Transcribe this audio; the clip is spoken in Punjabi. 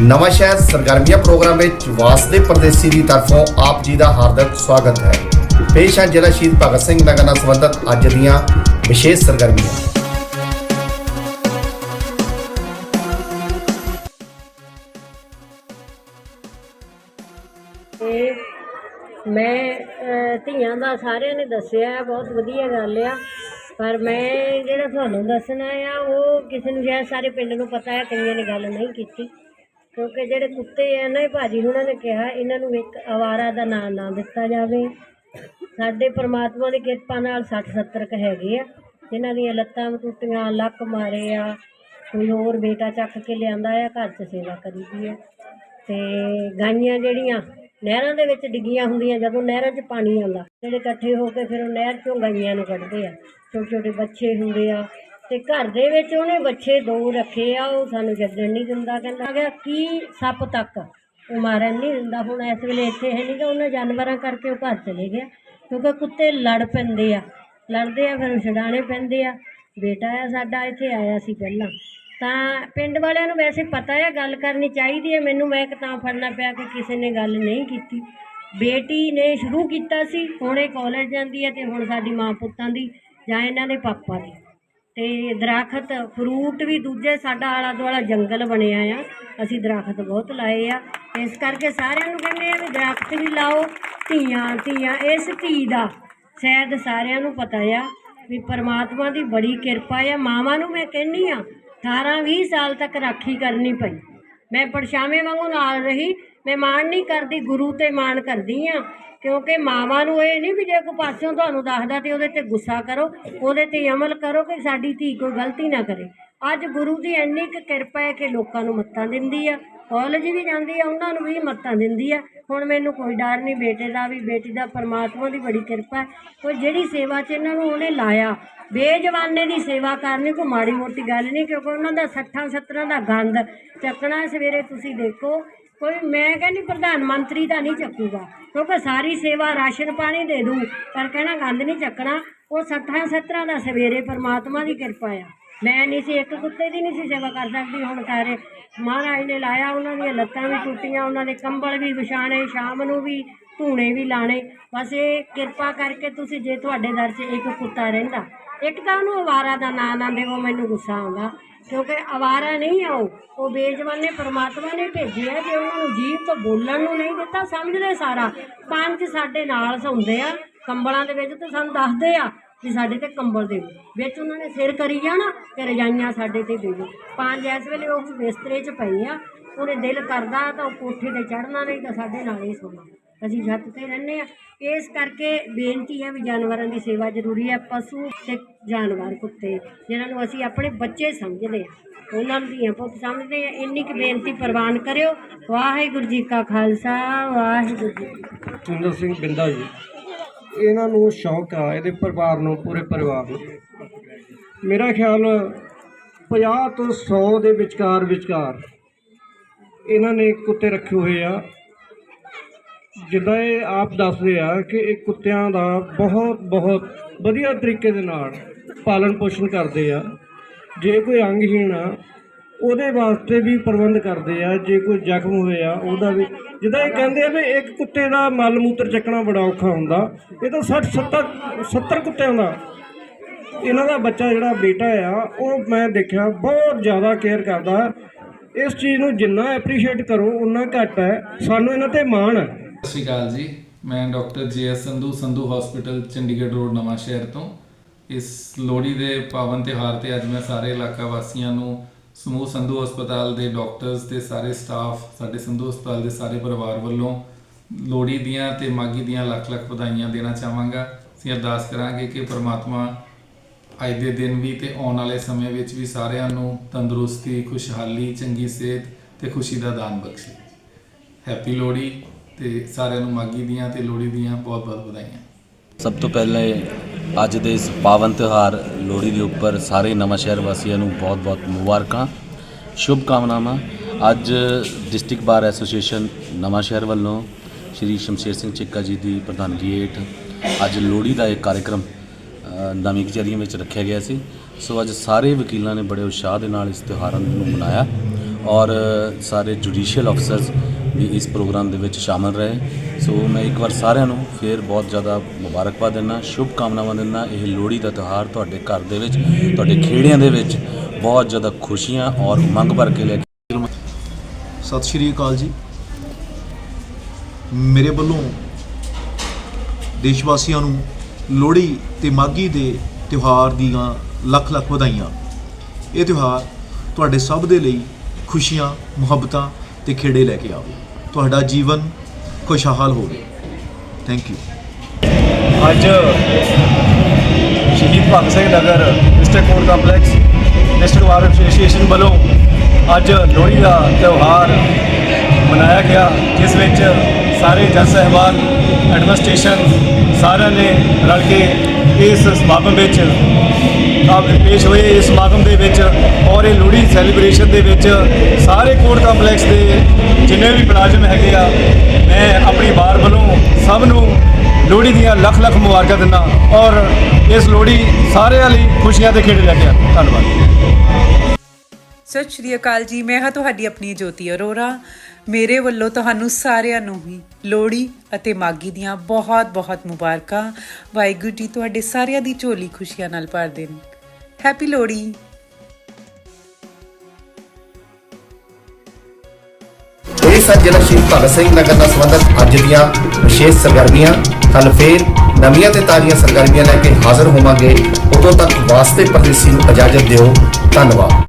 ਨਵਾਂ ਸ਼ਹਿਰ ਸਰਗਰਮੀਆਂ ਪ੍ਰੋਗਰਾਮ ਵਿੱਚ ਵਾਸਦੇ ਪਰਦੇਸੀ ਦੀ ਤਰਫੋਂ ਆਪ ਜੀ ਦਾ ਹਾਰਦਿਕ ਸਵਾਗਤ ਹੈ। ਪੇਸ਼ ਹੈ ਜ਼ਿਲ੍ਹਾ ਸ਼ਹੀਦ ਭਗਤ ਸਿੰਘ ਨਗਰ ਨਾਲ ਸੰਬੰਧਿਤ ਅੱਜ ਦੀਆਂ ਵਿਸ਼ੇਸ਼ ਸਰਗਰਮੀਆਂ। ਮੈਂ ਧੀਆਂ ਦਾ ਸਾਰਿਆਂ ਨੇ ਦੱਸਿਆ, ਬਹੁਤ ਵਧੀਆ ਗੱਲ ਆ। ਪਰ ਮੈਂ ਜਿਹੜਾ ਤੁਹਾਨੂੰ ਦੱਸਣਾ ਆ, ਉਹ ਕਿਸੇ ਨੂੰ ਸ਼ਾਇਦ ਸਾਰੇ ਪਿੰਡ ਨੂੰ ਪਤਾ ਹੈ ਕਈਆਂ ਨੇ ਗੱਲ ਨਹੀਂ ਕੀਤੀ। ਕਿਉਂਕਿ ਜਿਹੜੇ ਕੁੱਤੇ ਆ ਨਾ, ਇਹ ਭਾਜੀ ਉਹਨਾਂ ਨੇ ਕਿਹਾ, ਇਹਨਾਂ ਨੂੰ ਇੱਕ ਅਵਾਰਾ ਦਾ ਨਾਮ ਨਾ ਦਿੱਤਾ ਜਾਵੇ। ਸਾਡੇ ਪਰਮਾਤਮਾ ਦੀ ਕਿਰਪਾ ਨਾਲ 60 70 ਕ ਹੈਗੇ ਆ। ਜਿਨ੍ਹਾਂ ਦੀਆਂ ਲੱਤਾਂ ਟੁੱਟੀਆਂ, ਲੱਕ ਮਾਰੇ ਆ, ਕੋਈ ਹੋਰ ਬੇਟਾ ਚੱਕ ਕੇ ਲਿਆਂਦਾ ਆ, ਘਰ 'ਚ ਸੇਵਾ ਕਰੀਦੀ ਆ। ਤੇ ਗਾਈਆਂ ਜਿਹੜੀਆਂ, ਨਹਿਰਾਂ ਦੇ ਵਿੱਚ ਡਿੱਗੀਆਂ ਹੁੰਦੀਆਂ, ਜਦੋਂ ਨਹਿਰਾਂ 'ਚ ਪਾਣੀ ਆਉਂਦਾ, ਜਿਹੜੇ ਇਕੱਠੇ ਹੋ ਕੇ ਫਿਰ ਉਹ ਨਹਿਰ 'ਚੋਂ ਗਾਈਆਂ ਨੂੰ ਕੱਢਦੇ ਆ। ਛੋਟੇ ਛੋਟੇ ਬੱਚੇ ਹੁੰਦੇ ਆ ਤੇ ਘਰ ਦੇ ਵਿੱਚ ਉਹਨੇ ਬੱਚੇ ਦੋ ਰੱਖੇ ਆ, ਉਹ ਸਾਨੂੰ ਛੱਡਣ ਨਹੀਂ ਦਿੰਦਾ, ਕਹਿੰਦਾ ਗਿਆ ਕੀ ਸੱਪ ਤੱਕ? ਉਹ ਮਾਰਨ ਨਹੀਂ ਦਿੰਦਾ, ਹੁਣ ਇਸ ਵੇਲੇ ਇੱਥੇ ਹੈ ਨਹੀਂ ਤਾਂ ਉਹਨਾਂ ਜਾਨਵਰਾਂ ਕਰਕੇ ਉਹ ਘਰ ਚਲੇ ਗਿਆ, ਕਿਉਂਕਿ ਕੁੱਤੇ ਲੜ ਪੈਂਦੇ ਆ, ਲੜਦੇ ਆ, ਫਿਰ ਛਡਾਣੇ ਪੈਂਦੇ ਆ। ਬੇਟਾ ਆ ਸਾਡਾ, ਇੱਥੇ ਆਇਆ ਸੀ ਪਹਿਲਾਂ। ਤਾਂ ਪਿੰਡ ਵਾਲਿਆਂ ਨੂੰ ਵੈਸੇ ਪਤਾ ਹੈ ਗੱਲ ਕਰਨੀ ਚਾਹੀਦੀ ਹੈ ਮੈਨੂੰ, ਮੈਂ ਇੱਕ ਤਾਂ ਫੜਨਾ ਪਿਆ ਕਿ ਕਿਸੇ ਨੇ ਗੱਲ ਨਹੀਂ ਕੀਤੀ। ਬੇਟੀ ਨੇ ਸ਼ੁਰੂ ਕੀਤਾ ਸੀ, ਹੁਣ ਇਹ ਕਾਲਜ ਜਾਂਦੀ ਹੈ ਤੇ ਹੁਣ ਸਾਡੀ ਮਾਂ ਪੁੱਤਾਂ ਦੀ ਜਾਂ ਇਹਨਾਂ ਦੇ ਪਾਪਾ ਦੀ। ਤੇ ਦਰਖਤ ਫਰੂਟ ਵੀ ਦੂਜੇ ਸਾਡਾ ਆਲਾ ਦੁਆਲਾ ਜੰਗਲ ਬਣਿਆ ਆ। ਅਸੀਂ ਦਰਖਤ ਬਹੁਤ ਲਾਏ ਆ। ਇਸ ਕਰਕੇ ਸਾਰਿਆਂ ਨੂੰ ਕਹਿੰਦੇ ਆ ਵੀ ਦਰਖਤ ਵੀ ਲਾਓ, ਧੀਆਂ ਧੀਆਂ, ਇਸ ਧੀ ਦਾ। ਸ਼ਾਇਦ ਸਾਰਿਆਂ ਨੂੰ ਪਤਾ ਆ ਵੀ ਪਰਮਾਤਮਾ ਦੀ ਬੜੀ ਕਿਰਪਾ ਆ। ਮਾਵਾਂ ਨੂੰ ਮੈਂ ਕਹਿੰਨੀ ਆ 18 20 ਸਾਲ ਤੱਕ ਰਾਖੀ ਕਰਨੀ ਪਈ। ਮੈਂ ਪਰਛਾਵੇਂ ਵਾਂਗੂ ਨਾਲ ਰਹੀ ਮੈਂ ਮਾਣ ਨਹੀਂ ਕਰਦੀ, ਗੁਰੂ ਤੇ ਮਾਣ ਕਰਦੀ ਆ ਕਿਉਂਕਿ ਮਾਵਾਂ ਨੂੰ ਇਹ ਨਹੀਂ ਵੀ ਜੇ ਕੋਈ ਪਾਸਿਓਂ ਤੁਹਾਨੂੰ ਦੱਸਦਾ ਤੇ ਉਹਦੇ ਤੇ ਗੁੱਸਾ ਕਰੋ, ਉਹਦੇ ਤੇ ਅਮਲ ਕਰੋ ਕਿ ਸਾਡੀ ਧੀ ਕੋਈ ਗਲਤੀ ਨਾ ਕਰੇ। ਅੱਜ ਗੁਰੂ ਦੀ ਇੰਨੀ ਕੁ ਕਿਰਪਾ ਹੈ ਕਿ ਲੋਕਾਂ ਨੂੰ ਮੱਤਾਂ ਦਿੰਦੀ ਆ ਕਾਲਜ ਵੀ ਜਾਂਦੀ ਆ, ਉਹਨਾਂ ਨੂੰ ਵੀ ਮੱਤਾਂ ਦਿੰਦੀ ਆ। ਹੁਣ ਮੈਨੂੰ ਕੋਈ ਡਰ ਨਹੀਂ, ਬੇਟੇ ਦਾ ਵੀ, ਬੇਟੀ ਦਾ, ਪਰਮਾਤਮਾ ਦੀ ਬੜੀ ਕਿਰਪਾ ਹੈ। ਕੋਈ ਜਿਹੜੀ ਸੇਵਾ 'ਚ ਇਹਨਾਂ ਨੂੰ ਉਹਨੇ ਲਾਇਆ, ਬੇਜਵਾਨੇ ਦੀ ਸੇਵਾ ਕਰਨੀ ਕੋਈ ਮਾੜੀ ਮੋਟੀ ਗੱਲ ਨਹੀਂ, ਕਿਉਂਕਿ ਉਹਨਾਂ ਦਾ 60 70 ਦਾ ਗੰਦ ਚੱਕਣਾ ਸਵੇਰੇ ਤੁਸੀਂ ਦੇਖੋ ਕੋਈ ਮੈਂ ਕਹਿੰਦੀ ਪ੍ਰਧਾਨ ਮੰਤਰੀ ਦਾ ਨਹੀਂ ਚੱਕੂਗਾ, ਕਿਉਂਕਿ ਸਾਰੀ ਸੇਵਾ ਰਾਸ਼ਨ ਪਾਣੀ ਦੇ ਦੂੰ ਪਰ ਕਹਿਣਾ ਗੰਦ ਨਹੀਂ ਚੱਕਣਾ, ਉਹ 60 70 ਦਾ ਸਵੇਰੇ ਪਰਮਾਤਮਾ ਦੀ ਕਿਰਪਾ ਆ। ਮੈਂ ਨਹੀਂ ਸੀ, ਇੱਕ ਕੁੱਤੇ ਦੀ ਨਹੀਂ ਸੀ ਸੇਵਾ ਕਰ ਸਕਦੀ, ਹੁਣ ਸਾਰੇ ਮਹਾਰਾਜ ਨੇ ਲਾਇਆ ਉਹਨਾਂ ਦੀਆਂ ਲੱਤਾਂ ਵੀ ਟੁੱਟੀਆਂ, ਉਹਨਾਂ ਦੇ ਕੰਬਲ ਵੀ ਵਿਛਾਣੇ, ਸ਼ਾਮ ਨੂੰ ਵੀ ਧੂਣੇ ਵੀ ਲਾਣੇ। ਬਸ ਇਹ ਕਿਰਪਾ ਕਰਕੇ ਤੁਸੀਂ ਜੇ ਤੁਹਾਡੇ ਦਰ 'ਚ ਇੱਕ ਕੁੱਤਾ ਰਹਿੰਦਾ ਇੱਕ ਤਾਂ ਉਹਨੂੰ ਅਵਾਰਾ ਦਾ ਨਾਂ ਨਾ ਦੇਵੋ, ਮੈਨੂੰ ਗੁੱਸਾ ਆਉਂਦਾ। ਕਿਉਂਕਿ ਅਵਾਰਾ ਨਹੀਂ ਆ ਉਹ। ਉਹ ਬੇਜਵਾਨੇ ਪਰਮਾਤਮਾ ਨੇ ਭੇਜਿਆ ਜੇ ਉਹਨਾਂ ਨੂੰ ਜੀਭ ਤੋਂ ਬੋਲਣ ਨੂੰ ਨਹੀਂ ਦਿੱਤਾ। ਸਮਝਦੇ ਸਾਰਾ। ਪੰਜ ਸਾਡੇ ਨਾਲ ਸੌਂਦੇ ਆ, ਕੰਬਲਾਂ ਦੇ ਵਿੱਚ ਤੇ ਸਾਨੂੰ ਦੱਸਦੇ ਆ ਵੀ ਸਾਡੇ ਤੇ ਕੰਬਲ ਦੇ ਵਿੱਚ ਉਹਨਾਂ ਨੇ ਸਿਰ ਕਰੀ ਜਾਣਾ ਤੇ ਰਜਾਈਆਂ ਸਾਡੇ ਤੇ ਦੇ ਦਿਓ। ਪੰਜ ਇਸ ਵੇਲੇ ਉਹ ਬਿਸਤਰੇ 'ਚ ਪਏ ਆ, ਉਹਨੇ ਦਿਲ ਕਰਦਾ ਤਾਂ ਉਹ ਕੋਠੇ ਤੇ ਚੜਨਾ ਨਹੀਂ ਤਾਂ ਸਾਡੇ ਨਾਲ ਹੀ ਸੌਣਾ। ਅਸੀਂ ਛੱਤ ਤੇ ਰਹਿੰਦੇ ਆ ਇਸ ਕਰਕੇ ਬੇਨਤੀ ਹੈ ਵੀ ਜਾਨਵਰਾਂ ਦੀ ਸੇਵਾ ਜ਼ਰੂਰੀ ਹੈ, ਪਸ਼ੂ ਤੇ ਜਾਨਵਰ ਕੁੱਤੇ, ਜਿਨ੍ਹਾਂ ਨੂੰ ਅਸੀਂ ਆਪਣੇ ਬੱਚੇ ਸਮਝਦੇ ਆ ਉਹਨਾਂ ਨੂੰ ਧੀਆਂ ਪੁੱਤ ਸਮਝਦੇ ਆ ਇੰਨੀ ਕੁ ਬੇਨਤੀ ਪ੍ਰਵਾਨ ਕਰਿਓ। ਵਾਹਿਗੁਰੂ ਜੀ ਕਾ ਖਾਲਸਾ, ਵਾਹਿਗੁਰੂ ਜੀ ਸੁੰਦਰ ਸਿੰਘ ਬਿੰਦਾ ਜੀ। ਇਹਨਾਂ ਨੂੰ ਸ਼ੌਕ ਆ, ਇਹਦੇ ਪਰਿਵਾਰ ਨੂੰ, ਪੂਰੇ ਪਰਿਵਾਰ ਨੂੰ। ਮੇਰਾ ਖਿਆਲ 50 ਤੋਂ 100 ਦੇ ਵਿਚਕਾਰ ਵਿਚਕਾਰ ਇਹਨਾਂ ਨੇ ਕੁੱਤੇ ਰੱਖੇ ਹੋਏ ਆ। ਜਿੱਦਾਂ ਇਹ ਆਪ ਦੱਸਦੇ ਆ ਕਿ ਇਹ ਕੁੱਤਿਆਂ ਦਾ ਬਹੁਤ ਬਹੁਤ ਵਧੀਆ ਤਰੀਕੇ ਦੇ ਨਾਲ ਪਾਲਣ ਪੋਸ਼ਣ ਕਰਦੇ ਆ। ਜੇ ਕੋਈ ਅੰਗਹੀਣ ਆ, ਉਹਦੇ ਵਾਸਤੇ ਵੀ ਪ੍ਰਬੰਧ ਕਰਦੇ ਆ। ਜੇ ਕੋਈ ਜ਼ਖਮ ਹੋਇਆ ਉਹਦਾ ਵੀ ਜਿੱਦਾਂ ਇਹ ਕਹਿੰਦੇ ਆ ਵੀ ਇੱਕ ਕੁੱਤੇ ਦਾ ਮਲ ਮੂਤਰ ਚੱਕਣਾ ਬੜਾ ਔਖਾ ਹੁੰਦਾ। ਇਹ ਤਾਂ 60 70 70 ਕੁੱਤਿਆਂ ਦਾ, ਇਹਨਾਂ ਦਾ ਬੱਚਾ ਜਿਹੜਾ ਬੇਟਾ ਆ, ਉਹ ਮੈਂ ਦੇਖਿਆ ਬਹੁਤ ਜ਼ਿਆਦਾ ਕੇਅਰ ਕਰਦਾ। ਇਸ ਚੀਜ਼ ਨੂੰ ਜਿੰਨਾ ਐਪਰੀਸ਼ੀਏਟ ਕਰੋ ਉਨਾ ਘੱਟ ਹੈ। ਸਾਨੂੰ ਇਹਨਾਂ ਤੇ ਮਾਣ ਹੈ। ਸਤਿ ਸ਼੍ਰੀ ਅਕਾਲ ਜੀ। ਮੈਂ doctor J S Sandhu Sandhu hospital Chandigarh road Nawanshahr ਤੋਂ। ਇਸ ਲੋਹੜੀ ਦੇ ਪਾਵਨ ਤਿਉਹਾਰ ਤੇ ਅੱਜ ਮੈਂ ਸਾਰੇ ਇਲਾਕਾ ਵਾਸੀਆਂ ਨੂੰ ਸਮੂਹ ਸੰਧੂ ਹਸਪਤਾਲ ਦੇ ਡਾਕਟਰਸ ਤੇ ਸਾਰੇ ਸਟਾਫ ਸਾਡੇ ਸੰਧੂ ਹਸਪਤਾਲ ਦੇ ਸਾਰੇ ਪਰਿਵਾਰ ਵੱਲੋਂ ਲੋਹੜੀ ਦੀਆਂ ਤੇ ਮਾਗੀ ਦੀਆਂ ਲੱਖ ਲੱਖ ਵਧਾਈਆਂ ਦੇਣਾ ਚਾਹਾਂਗਾ। ਅਸੀਂ ਅਰਦਾਸ ਕਰਾਂਗੇ ਕਿ ਪ੍ਰਮਾਤਮਾ ਅੱਜ ਦੇ ਦਿਨ ਵੀ ਤੇ ਆਉਣ ਵਾਲੇ ਸਮੇਂ ਵਿੱਚ ਵੀ ਸਾਰਿਆਂ ਨੂੰ ਤੰਦਰੁਸਤੀ, ਖੁਸ਼ਹਾਲੀ, ਚੰਗੀ ਸਿਹਤ ਤੇ ਖੁਸ਼ੀ ਦਾ ਦਾਨ ਬਖਸ਼ੇ। ਹੈਪੀ ਲੋਹੜੀ। ਤੇ ਸਾਰਿਆਂ ਨੂੰ ਮਾਗੀ ਦੀਆਂ ਤੇ ਲੋਹੜੀ ਦੀਆਂ ਬਹੁਤ ਬਹੁਤ ਵਧਾਈਆਂ। ਸਭ ਤੋਂ ਪਹਿਲੇ ਅੱਜ ਦੇ ਇਸ ਪਾਵਨ ਤਿਉਹਾਰ ਲੋਹੜੀ ਦੇ ਉੱਪਰ ਸਾਰੇ ਨਵਾਂ ਸ਼ਹਿਰ ਵਾਸੀਆਂ ਨੂੰ ਬਹੁਤ-ਬਹੁਤ ਮੁਬਾਰਕਾਂ ਸ਼ੁਭ ਕਾਮਨਾਵਾਂ ਅੱਜ ਡਿਸਟ੍ਰਿਕਟ ਬਾਰ ਐਸੋਸੀਏਸ਼ਨ ਨਵਾਂ ਸ਼ਹਿਰ ਵੱਲੋਂ ਸ਼੍ਰੀ ਸ਼ਮਸ਼ੇਰ ਸਿੰਘ ਚਿੱਕਾ ਜੀ ਦੀ ਪ੍ਰਧਾਨਗੀ ਹੇਠ ਅੱਜ ਲੋਹੜੀ ਦਾ ਇੱਕ ਕਾਰਜਕ੍ਰਮ ਨਵੀਂ ਕਚਹਿਰੀਆਂ ਵਿੱਚ ਰੱਖਿਆ ਗਿਆ ਸੀ। ਸੋ ਅੱਜ ਸਾਰੇ ਵਕੀਲਾਂ ਨੇ ਬੜੇ ਉਤਸ਼ਾਹ ਦੇ ਨਾਲ ਇਸ ਤਿਉਹਾਰ ਨੂੰ ਮਨਾਇਆ ਔਰ ਸਾਰੇ ਜੁਡੀਸ਼ੀਅਲ ਅਫਸਰਸ ਵੀ ਇਸ ਪ੍ਰੋਗਰਾਮ ਦੇ ਵਿੱਚ ਸ਼ਾਮਲ ਰਹੇ। ਸੋ ਮੈਂ ਇੱਕ ਵਾਰ ਸਾਰਿਆਂ ਨੂੰ ਫੇਰ ਬਹੁਤ ਜ਼ਿਆਦਾ ਮੁਬਾਰਕਬਾਦ ਦਿੰਦਾ ਸ਼ੁਭ ਕਾਮਨਾਵਾਂ ਦਿੰਦਾ। ਇਹ ਲੋਹੜੀ ਦਾ ਤਿਉਹਾਰ ਤੁਹਾਡੇ ਘਰ ਦੇ ਵਿੱਚ, ਤੁਹਾਡੇ ਖੇੜਿਆਂ ਦੇ ਵਿੱਚ ਬਹੁਤ ਜ਼ਿਆਦਾ ਖੁਸ਼ੀਆਂ ਔਰ ਮੰਗ ਭਰ ਕੇ ਲੈ ਕੇ ਸਤਿ ਸ਼੍ਰੀ ਅਕਾਲ ਜੀ। ਮੇਰੇ ਵੱਲੋਂ ਦੇਸ਼ ਵਾਸੀਆਂ ਨੂੰ ਲੋਹੜੀ ਤੇ ਮਾਘੀ ਦੇ ਤਿਉਹਾਰ ਦੀਆਂ ਲੱਖ ਲੱਖ ਵਧਾਈਆਂ। ਇਹ ਤਿਉਹਾਰ ਤੁਹਾਡੇ ਸਭ ਦੇ ਲਈ ਖੁਸ਼ੀਆਂ, ਮੁਹੱਬਤਾਂ ਤੇ ਖੇੜੇ ਲੈ ਕੇ ਆਵੇ ਤੁਹਾਡਾ ਜੀਵਨ ਖੁਸ਼ਹਾਲ ਹੋਵੇ। ਥੈਂਕ ਯੂ ਅੱਜ Shaheed Bhagat Singh Nagar district court complex district bar association ਵੱਲੋਂ ਅੱਜ ਲੋਹੜੀ ਦਾ ਤਿਉਹਾਰ ਮਨਾਇਆ ਗਿਆ, ਜਿਸ ਵਿੱਚ ਸਾਰੇ ਜਨ ਸਾਹਿਬਾਨ ਐਡਮਿਨਿਸਟ੍ਰੇਸ਼ਨ ਸਾਰਿਆਂ ਨੇ ਰਲ ਕੇ ਇਸ ਸਮਾਗਮ ਵਿੱਚ ਆਪ ਪੇਸ਼ ਹੋਏ ਇਸ ਸਮਾਗਮ ਦੇ ਵਿੱਚ ਔਰ ਇਹ ਲੋਹੜੀ ਸੈਲੀਬ੍ਰੇਸ਼ਨ ਦੇ ਵਿੱਚ ਸਾਰੇ ਕੋਰਟ ਕੰਪਲੈਕਸ ਦੇ ਜਿੰਨੇ ਵੀ ਮੁਲਾਜ਼ਮ ਹੈਗੇ ਆ, ਮੈਂ ਆਪਣੀ ਵਾਰ ਵੱਲੋਂ ਸਭ ਨੂੰ ਲੋਹੜੀ ਦੀਆਂ ਲੱਖ ਲੱਖ ਮੁਬਾਰਕਾਂ ਦਿੰਦਾ ਔਰ ਇਸ ਲੋਹੜੀ ਸਾਰਿਆਂ ਲਈ ਖੁਸ਼ੀਆਂ ਤੇ ਖੇੜੇ ਲੈ ਕੇ ਆ ਧੰਨਵਾਦ। ਸਤਿ ਸ਼੍ਰੀ ਅਕਾਲ ਜੀ, ਮੈਂ ਹਾਂ ਤੁਹਾਡੀ ਆਪਣੀ ਜੋਤੀ ਅਰੋਰਾ। ਮੇਰੇ ਵੱਲੋਂ ਤੁਹਾਨੂੰ ਸਾਰਿਆਂ ਨੂੰ ਹੀ ਲੋਹੜੀ ਅਤੇ ਮਾਗੀ ਦੀਆਂ ਬਹੁਤ-ਬਹੁਤ ਮੁਬਾਰਕਾਂ। ਵਾਹਿਗੁਰੂ ਜੀ ਤੁਹਾਡੇ ਸਾਰਿਆਂ ਦੀ ਝੋਲੀ ਖੁਸ਼ੀਆਂ ਨਾਲ ਭਰ ਦੇਣ। ਹੈਪੀ ਲੋਹੜੀ! ਇਹ ਸਨ ਜ਼ਿਲ੍ਹਾ ਸ਼ਹੀਦ ਭਗਤ ਸਿੰਘ ਨਗਰ ਨਾਲ ਸੰਬੰਧਿਤ ਅੱਜ ਦੀਆਂ ਵਿਸ਼ੇਸ਼ ਸਰਗਰਮੀਆਂ। ਕੱਲ ਫੇਰ ਨਵੀਆਂ ਤੇ ਤਾਜ਼ੀਆਂ ਸਰਗਰਮੀਆਂ ਲੈ ਕੇ ਹਾਜ਼ਰ ਹੋਵਾਂਗੇ। ਉਦੋਂ ਤੱਕ ਵਾਸਤੇ ਪਰਦੇਸੀ ਨੂੰ ਇਜਾਜ਼ਤ ਦਿਓ। ਧੰਨਵਾਦ।